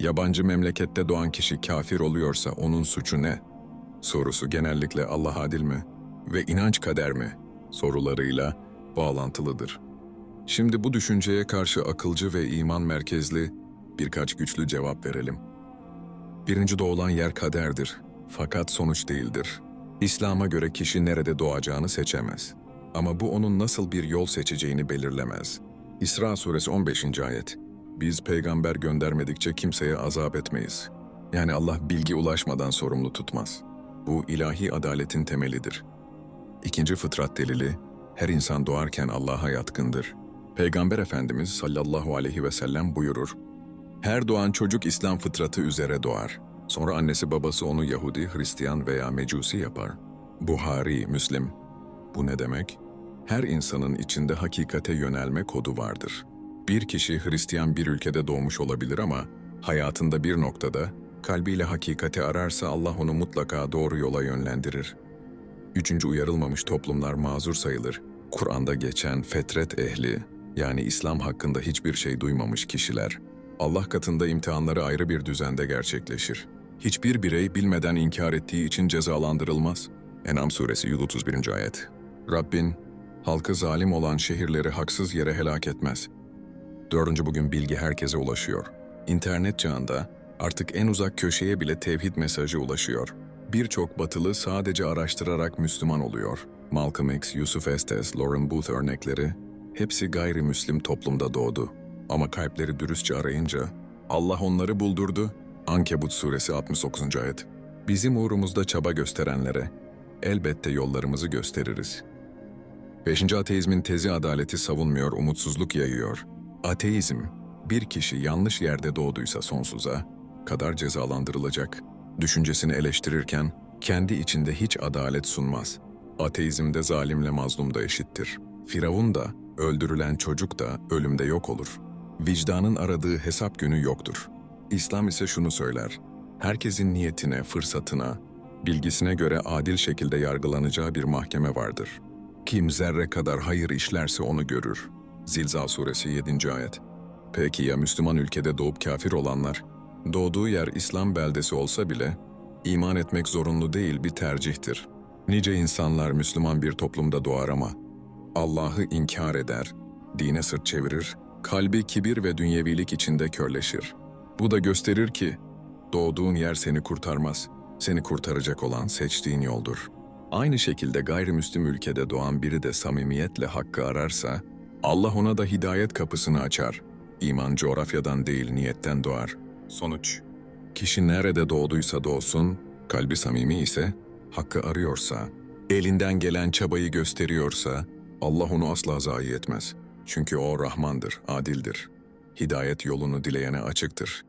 Yabancı memlekette doğan kişi kafir oluyorsa onun suçu ne? Sorusu genellikle Allah adil mi ve inanç kader mi sorularıyla bağlantılıdır. Şimdi bu düşünceye karşı akılcı ve iman merkezli birkaç güçlü cevap verelim. Birinci doğulan yer kaderdir, fakat sonuç değildir. İslam'a göre kişi nerede doğacağını seçemez. Ama bu onun nasıl bir yol seçeceğini belirlemez. İsra suresi 15. ayet. Biz peygamber göndermedikçe kimseye azap etmeyiz. Yani Allah bilgi ulaşmadan sorumlu tutmaz. Bu ilahi adaletin temelidir. İkinci fıtrat delili, her insan doğarken Allah'a yatkındır. Peygamber Efendimiz sallallahu aleyhi ve sellem buyurur, her doğan çocuk İslam fıtratı üzere doğar. Sonra annesi babası onu Yahudi, Hristiyan veya Mecusi yapar. Buhari, Müslim. Bu ne demek? Her insanın içinde hakikate yönelme kodu vardır. Bir kişi Hristiyan bir ülkede doğmuş olabilir ama hayatında bir noktada kalbiyle hakikati ararsa Allah onu mutlaka doğru yola yönlendirir. Üçüncü uyarılmamış toplumlar mazur sayılır. Kur'an'da geçen fetret ehli, yani İslam hakkında hiçbir şey duymamış kişiler, Allah katında imtihanları ayrı bir düzende gerçekleşir. Hiçbir birey bilmeden inkar ettiği için cezalandırılmaz. En'am suresi 131. ayet. Rabbin, halkı zalim olan şehirleri haksız yere helak etmez. Dördüncü bugün bilgi herkese ulaşıyor. İnternet çağında artık en uzak köşeye bile tevhid mesajı ulaşıyor. Birçok batılı sadece araştırarak Müslüman oluyor. Malcolm X, Yusuf Estes, Lauren Booth örnekleri hepsi gayrimüslim toplumda doğdu. Ama kalpleri dürüstçe arayınca Allah onları buldurdu. Ankebut suresi 69. ayet. Bizim uğrumuzda çaba gösterenlere elbette yollarımızı gösteririz. Beşinci ateizmin tezi adaleti savunmuyor, umutsuzluk yayıyor. Ateizm, bir kişi yanlış yerde doğduysa sonsuza kadar cezalandırılacak. Düşüncesini eleştirirken kendi içinde hiç adalet sunmaz. Ateizmde zalimle mazlum da eşittir. Firavun da, öldürülen çocuk da ölümde yok olur. Vicdanın aradığı hesap günü yoktur. İslam ise şunu söyler. Herkesin niyetine, fırsatına, bilgisine göre adil şekilde yargılanacağı bir mahkeme vardır. Kim zerre kadar hayır işlerse onu görür. Zilzal suresi 7. ayet. Peki ya Müslüman ülkede doğup kafir olanlar? Doğduğu yer İslam beldesi olsa bile iman etmek zorunlu değil bir tercihtir. Nice insanlar Müslüman bir toplumda doğar ama Allah'ı inkar eder, dine sırt çevirir, kalbi kibir ve dünyevilik içinde körleşir. Bu da gösterir ki doğduğun yer seni kurtarmaz, seni kurtaracak olan seçtiğin yoldur. Aynı şekilde gayrimüslim ülkede doğan biri de samimiyetle hakkı ararsa, Allah ona da hidayet kapısını açar. İman coğrafyadan değil niyetten doğar. Sonuç Kişi nerede doğduysa doğsun, kalbi samimi ise, hakkı arıyorsa, elinden gelen çabayı gösteriyorsa, Allah onu asla zayi etmez. Çünkü o Rahmandır, adildir. Hidayet yolunu dileyene açıktır.